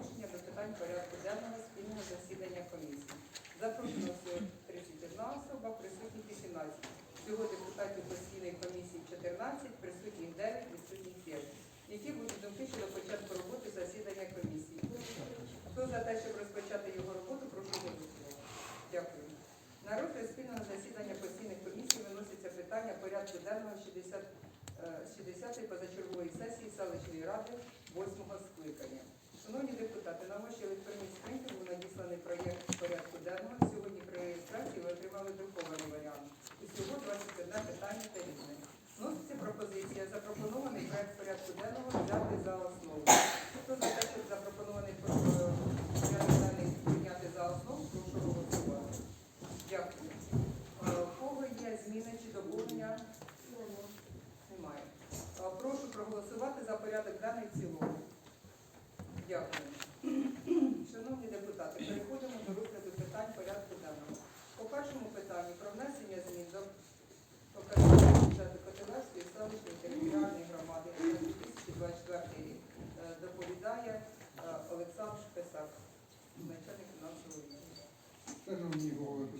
мають до питань порядку денного спільного засідання комісії. Запрошено всього 31 особа, присутніх 18. Всього депутатів постійної комісії 14, присутніх 9, відсутніх 5. Які будуть думки щодо початку роботи засідання комісії? Хто за те, щоб розпочати його роботу, прошу голосувати. Дякую. На розгляд спільного засідання постійних комісій виноситься питання порядку денного 60, е, 60-ї позачергової сесії селищної ради 8-го скликання. Шановні депутати, на ваші електронні скриньки був надісланий проєкт порядку денного. Сьогодні при реєстрації ви отримали друкований варіант. Усього 21 питання та різне. Вноситься пропозиція запропонований проект порядку денного взяти за основу. Хто за те, щоб запропонований порядок денний прийняти за основу, прошу голосувати. Дякую. У кого є зміни чи доповнення? Немає. Прошу проголосувати за порядок денний в цілому. Дякую. Шановні депутати, переходимо до розгляду питань порядку денного. По першому питанню про внесення змін до показання бюджету Котелевської селищної територіальної громади на 2024 рік Е, доповідає е, Олександр Шписак, начальник фінансового відділу. Шановні голови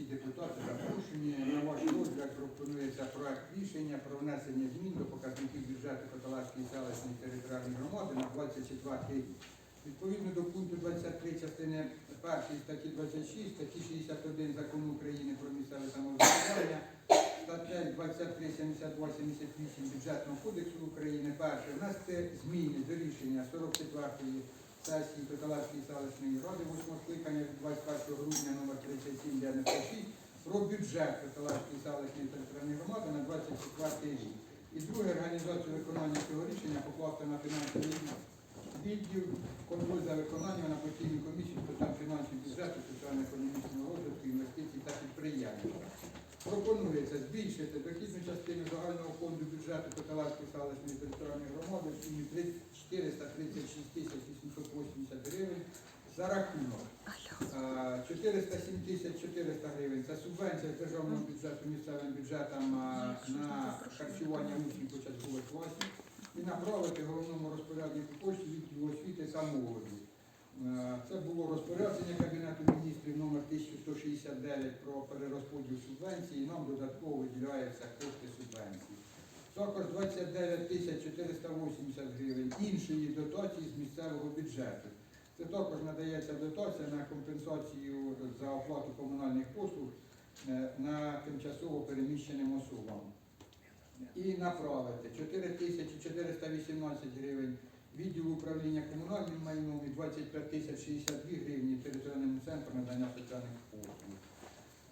постійних депутати запрошені. На ваш розгляд пропонується проект рішення про внесення змін до показників бюджету Каталазької селищної територіальної громади на 24 рік. Відповідно до пункту 23 частини 1 статті 26, статті 61 Закону України про місцеве самоврядування, стаття 23, 72, 78 Бюджетного кодексу України. Перше, внести зміни до рішення 44-ї сесії Каталазької селищної ради 8 скликання від 21 грудня номер 3796 про бюджет Каталазької селищної територіальної громади на 24 рік. І друге, організацію виконання цього рішення покласти на фінансовий відділ, контроль за виконанням на постійну комісію з питань фінансів бюджету, соціально-економічного розвитку, інвестицій та підприємництва. Пропонується збільшити дохідну частину загального фонду бюджету Каталазької селищної територіальної громади в сумі 436 тисяч 880 гривень за рахунок е, 407 тисяч 400 гривень. Це субвенція державного бюджету місцевим бюджетам на харчування учнів початкових класів і направити головному розпоряднику коштів відділу освіти та молоді. Це було розпорядження Кабінету міністрів номер 1169 про перерозподіл субвенцій, і нам додатково виділяються кошти субвенцій. Також 29 тисяч 480 гривень іншої дотації з місцевого бюджету. Це також надається дотація на компенсацію за оплату комунальних послуг е, на тимчасово переміщеним особам. І направити 4 тисячі 418 гривень відділу управління комунальним майном і 25 тисяч 62 гривні територіальному центру надання соціальних послуг.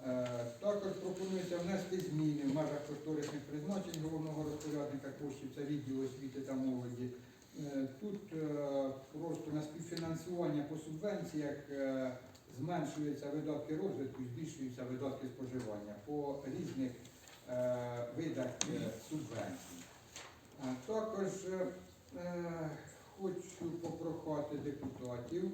Е, Також пропонується внести зміни в межах кошторисних призначень головного розпорядника коштів, це відділ освіти та молоді. Е, Тут е, просто на співфінансування по субвенціях зменшуються видатки розвитку, збільшуються видатки споживання по різних видах субвенцій. Також хочу попрохати депутатів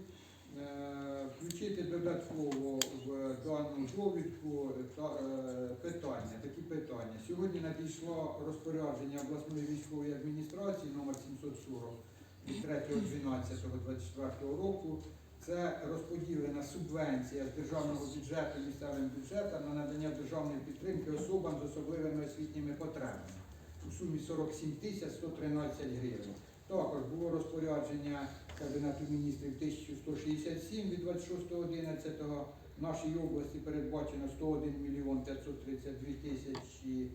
включити додатково в дану довідку е, питання, такі питання. Сьогодні надійшло розпорядження обласної військової адміністрації номер 740 від 3.12.24 року. Це розподілена субвенція з державного бюджету місцевим бюджетом на надання державної підтримки особам з особливими освітніми потребами у сумі 47 тисяч 113 гривень. Також було розпорядження Кабінету міністрів 1167 від 26.11. В нашій області передбачено 101 мільйон 532 тисячі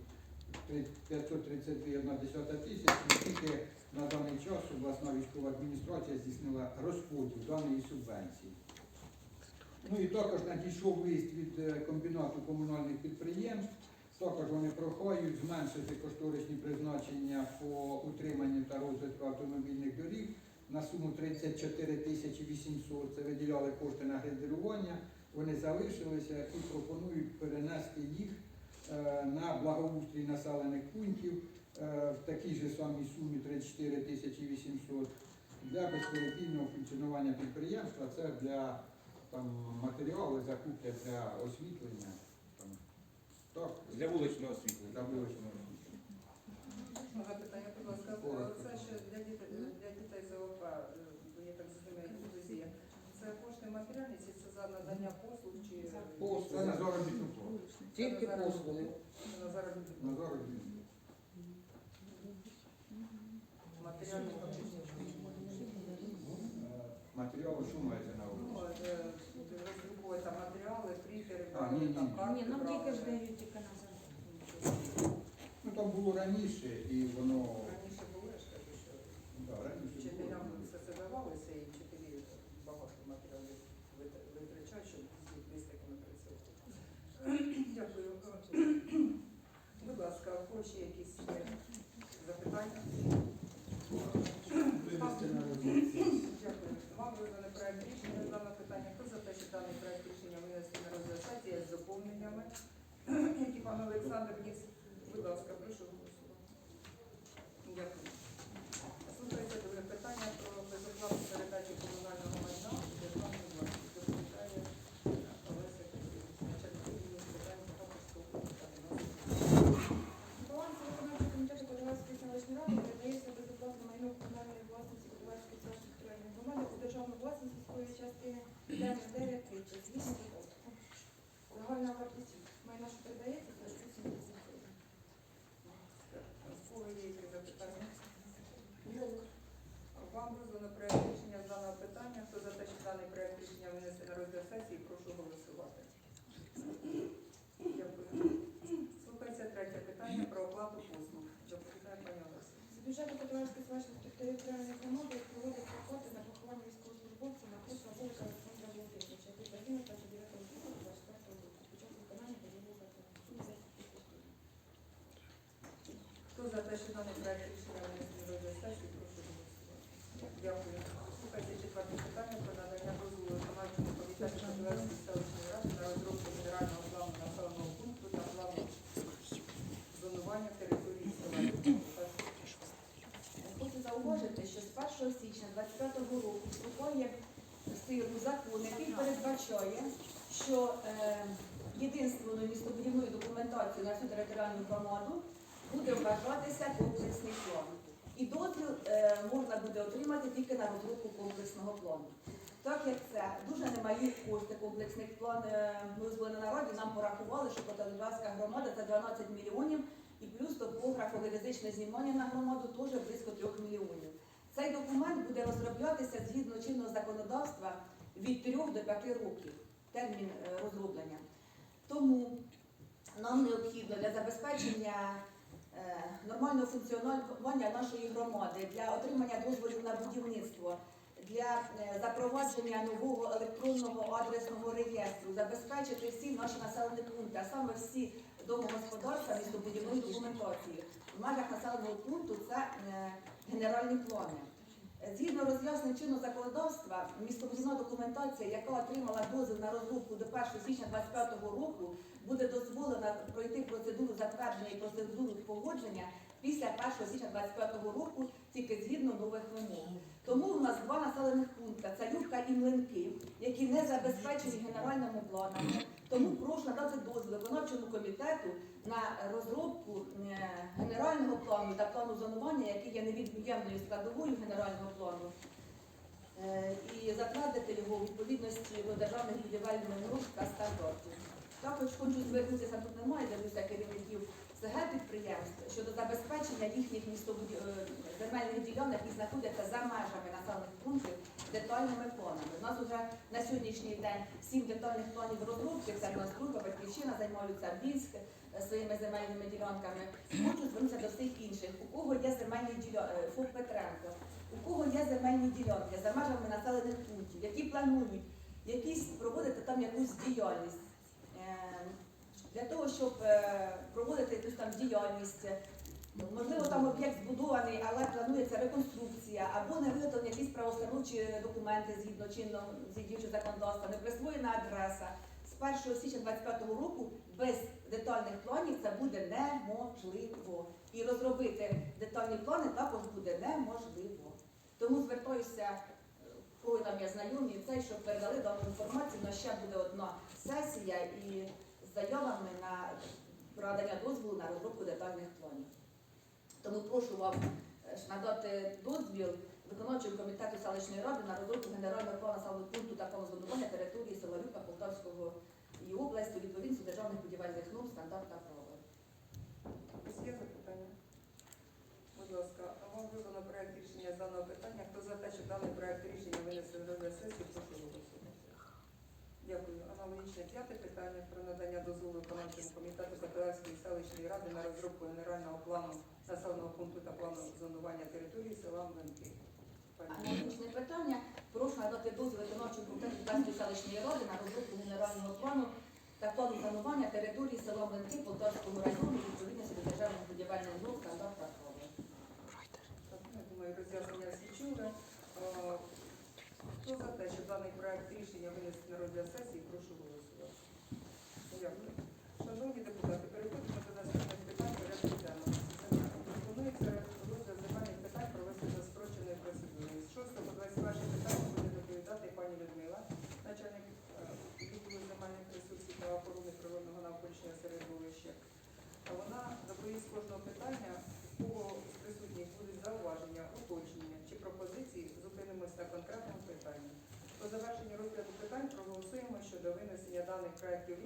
532 тисяч. І тільки на даний час обласна військова адміністрація здійснила розподіл даної субвенції. Ну і також надійшов лист від е, комбінату комунальних підприємств. Також вони прохають зменшити кошторисні призначення по утриманню та розвитку автомобільних доріг на суму 34 тисячі 800. Це виділяли кошти на грейдерування. Вони залишилися і пропонують перенести їх е, на благоустрій населених пунктів е, в такій же самій сумі 34 тисячі 800 для безперебійного функціонування підприємства. Це для там, матеріали, закупки для освітлення. Так. Для вуличного освітлення. Для вуличного освітлення. Питання, будь ласка, це ще для дітей, для дітей ЗОП, я так зрозумію, друзі, це кошти матеріальні, чи це за надання послуг, чи... Послуги. Це на заробітну плату. Тільки послуги. На заробітну плату. Ні, нам тільки ж дають тільки назад. Ну там було раніше і воно Раніше було, я ж кажу, що да, раніше вчителям було. все це давалося, і вчителі багато матеріалів вит- витрачають, щоб з такими працювати. Дякую. Будь ласка, у кого ще якісь є запитання? Дякую. Вам визнане проект рішення з дане питання. Хто за те, що даний проект рішення винести на розгляд сесії з доповненнями, які пан Олександр вніс? Будь ласка, прошу голосувати. Дякую. Слухається друге питання про безоплатну передачу комунального майна у державну власність. Доповідає Олеся комунальної власності Кодовацької власність військової частини 938 Загальна вартість майна, що передається, це 170 гривень. У кого є якісь запитання? Вам роздано проект рішення з даного питання. Хто за те, що даний проект рішення винесе на розгляд сесії, прошу голосувати. Дякую. Слухається третє питання про оплату послуг. Доповідає пані Олеся. З бюджету Кодовацької селищної територіальної громади проводять оплати за поховання військовослужбовця на курсу Волка Олександра Володимировича, який загинув 29 лютого 24 року під час виконання бойових завдань. Сума 10 тисяч гривень. Хто за те, що даний проект рішення винесе на розгляд сесії, прошу голосувати. Дякую. Слухається четверте питання про надання дозволу виконавчому комітету Кодовецької селищної ради на розробку генерального плану населеного пункту та плану зонування території села. Хочу зауважити, що з 1 січня 2025 року вступає в силу закон, який передбачає, що е, єдинственною містобудівною документацією на всю територіальну громаду буде вважатися комплексний план. І дозвіл е, можна буде отримати тільки на розробку комплексного плану. Так як це дуже немалі кошти, комплексний план, е, ми були на нараді, нам порахували, що Котелевська громада це 12 мільйонів і плюс топограф фізичне знімання на громаду теж близько 3 мільйонів. Цей документ буде розроблятися згідно чинного законодавства від 3 до 5 років термін е, розроблення. Тому нам необхідно для забезпечення е, нормального функціонування нашої громади, для отримання дозволів на будівництво, для е, запровадження нового електронного адресного реєстру, забезпечити всі наші населені пункти, а саме всі домогосподарства містобудівної документації. В межах населеного пункту це генеральні плани. Згідно роз'яснень чинного законодавства, містобудівна документація, яка отримала дозвіл на розробку до 1 січня 2025 року, буде дозволена пройти процедуру затвердження і процедуру погодження після 1 січня 2025 року тільки згідно нових вимог. Тому у нас два населених пункти це Любка і Млинки, які не забезпечені генеральними планами. Тому прошу надати дозвіл виконавчому комітету на розробку е, генерального плану та плану зонування, який є невід'ємною складовою генерального плану, е, і затвердити його у відповідності до державних будівельних норм та стандартів. Також хочу звернутися, тут немає дивлюся керівників СГ підприємств щодо забезпечення їхніх е, земельних ділянок, які знаходяться за межами населених пунктів детальними планами. У нас вже на сьогоднішній день сім детальних планів розробки. Це нас друга батьківщина займаються Більськ е, своїми земельними ділянками. Хочу звернутися до всіх інших. У кого є земельні ділянки, ФОП Петренко, у кого є земельні ділянки за межами населених пунктів, які планують якісь проводити там якусь діяльність. Для того, щоб е, проводити якусь там діяльність, можливо, там об'єкт збудований, але планується реконструкція, або не виготовлені якісь правоустановчі документи згідно чинного діючого законодавства, не присвоєна адреса. З 1 січня 2025 року без детальних планів це буде неможливо. І розробити детальні плани також буде неможливо. Тому звертаюся, е, в там є знайомі, цей, щоб передали дану інформацію. Нас ще буде одна сесія і заявами на продання дозволу на розробку детальних планів. Тому прошу вам е, надати дозвіл виконавчого комітету селищної ради на розробку генерального плану населеного пункту та планозонування території села Люка Полтавського і області відповідності державних будівельних норм, стандарт та правил. Є запитання? Будь ласка, вам видано проект рішення з даного питання. Хто за те, щоб даний проект рішення винесли до розгляд сесії, прошу голосувати. Дякую. Аналогічне п'яте питання про надання дозволу виконавчому комітету Каталанської селищної ради на розробку генерального плану населеного пункту та плану зонування території села Млинки. Пані Аналогічне питання. Прошу надати дозвіл виконавчому комітету Полтавської селищної ради на розробку генерального плану та плану планування території села Млинки Полтавського району відповідності до державних будівельних норм, стандарт та правил. Я думаю, роз'яснення всі чули. Е, Хто за те, щоб даний проект рішення винести на розгляд сесії, прошу contract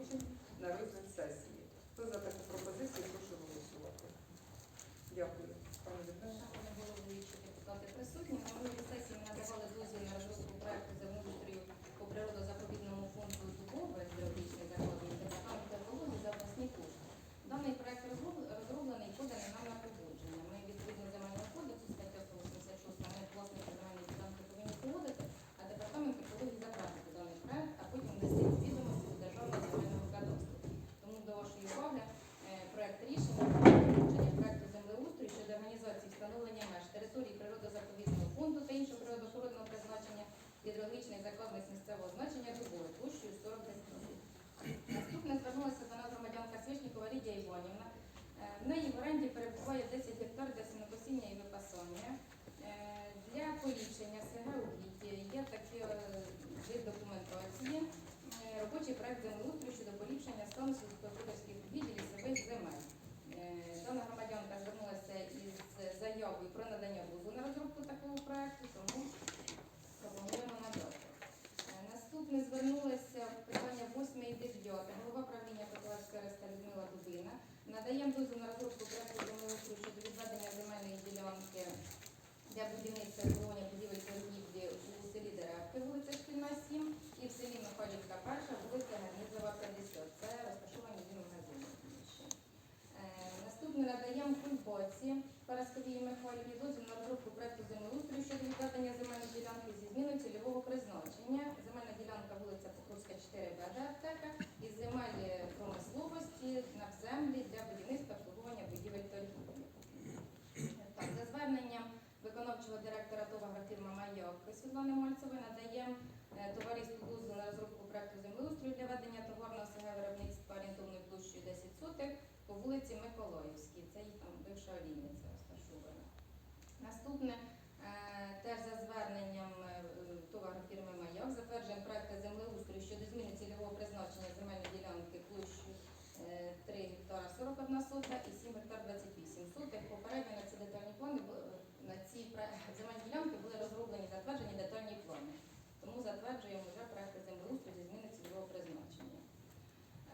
Надаємо дозвіл на розробку проекту землеустрою щодо відведення земельної ділянки для будівництва і обслуговування будівель торгівлі у селі Деревки, вулиця Шкільна, 7, і в селі Михайлівка, 1, вулиця Гарнізова, 50. Це розташовані дві магазини. приміщення. Е, Наступне надаємо Кульбоці Парасковій Михайлівні дозвіл на розробку проекту землеустрою щодо відведення земельної ділянки зі зміною цільового призначення. Земельна ділянка вулиця Покровська, 4 БД аптека із земель промисловості на землі для будівництва обслуговування будівель торгівлі. Так, за зверненням виконавчого директора ТОВ «Агрофірма Майок Світлани Мальцевої надаємо е, товариству дозвіл на розробку проекту землеустрою для ведення товарного СГ виробництва орієнтовною площею 10 сотих по вулиці Миколаївській. Це їх там бивша олійниця розташована. Наступне е, теж за зверненням е, товару-фірми Маяк затверджуємо проект землеустрою щодо зміни цільового призначення земельної ділянки площею е, 3 гектара 41 сота і 7 гектар 28 сотих. Попередньо на ці детальні плани бу- на ці пре- земельні ділянки були розроблені затверджені детальні плани. Тому затверджуємо вже проекти землеустрою зі зміни цільового призначення.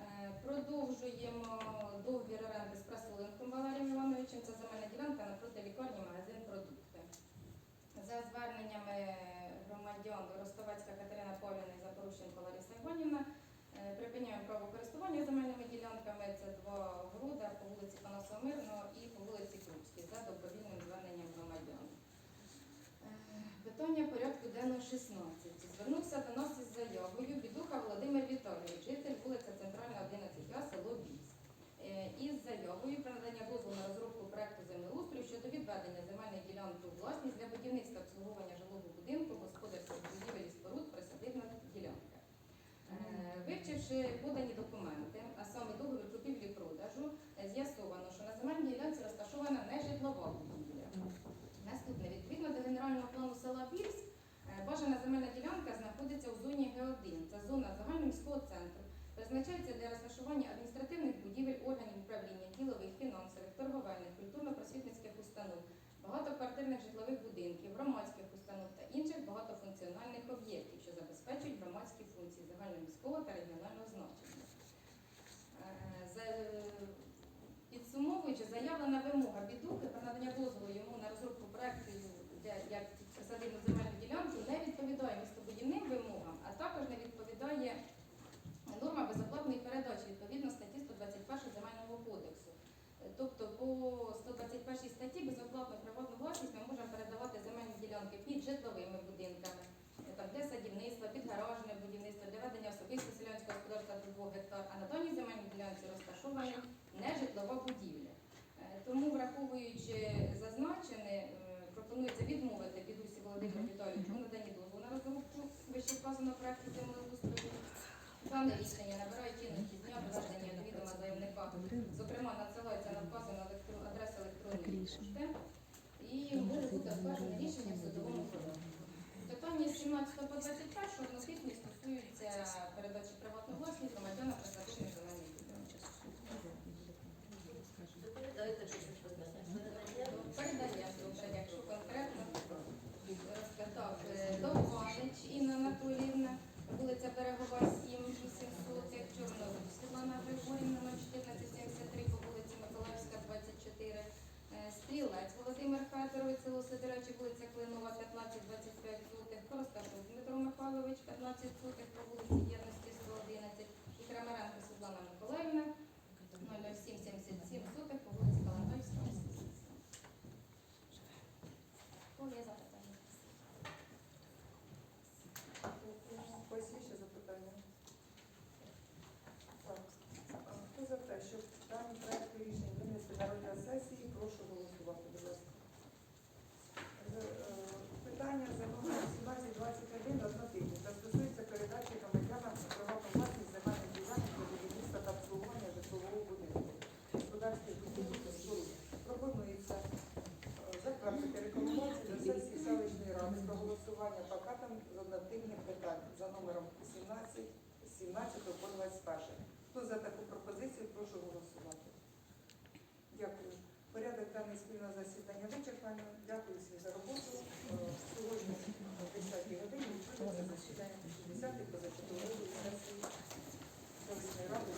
Е, Продовжуємо договір оренди з Прасоленком Валерієм Івановичем. Це земельна ділянка напроти лікарні, магазин продукти. За зверненнями громадян Ростовецька Катерина Павлівна і Запорушенко Лариса Іванівна е, припиняємо право користування земельними ділянками. Це два города по вулиці Панаса Мирного і по вулиці Крупській за добровільним зверненням громадян. Е, Питання порядку денного 16. Звернувся до нас із заявою Бідуха Володимир Віталійович, житель вулиця Центральна, 11А, село Біс. Е, Із заявою про надання дозволу на розробку проекту землеустрою щодо відведення земельної ділянки у власність для будівництва обслуговування жилого будинку, господарських будівель і споруд, присадибна ділянка. Е, Вивчивши подані документи, а саме договір купівлі-продажу, е, з'ясовано, що на земельній ділянці розташована нежитлова будівля. Наступне, відповідно до генерального плану села Вільс, е, бажана земельна ділянка знаходиться у зоні Г1. Це зона загальноміського центру. Призначається для розташування адміністративних будівель, органів управління, ділових, фінансових, торговельних, культурно-просвітницьких установ, багатоквартирних житлових будинків, громадських установ, Виявлена вимога бідуки про надання дозволу йому на розробку проєкту як садину земельну ділянку не відповідає містобудівним вимогам, а також не відповідає норма безоплатної передачі відповідно статті 121 земельного кодексу. Тобто по 121 статті безоплатну приватну власність ми можемо передавати земельні ділянки під житловими будинками, там, де садівництво, під гаражне будівництво, для ведення особистого селянського господарства до 2 гектар, а на даній земельній ділянці розташована нежитлова будівля. Тому, враховуючи зазначене, е, пропонується відмовити Підусі Володимиру Віталійовичу у наданні дозволу на розробку вищевказаного проекту землеустрою. Дане рішення набирає чинності з дня проведення відома заявника, зокрема на це. to look at 17, по 21. Хто за таку пропозицію, прошу голосувати. Дякую. Порядок даний спільного засідання вичерпано. Дякую всім за роботу. Сьогодні о 10 годині відбудеться засідання 60-й позачергової сесії селищної ради.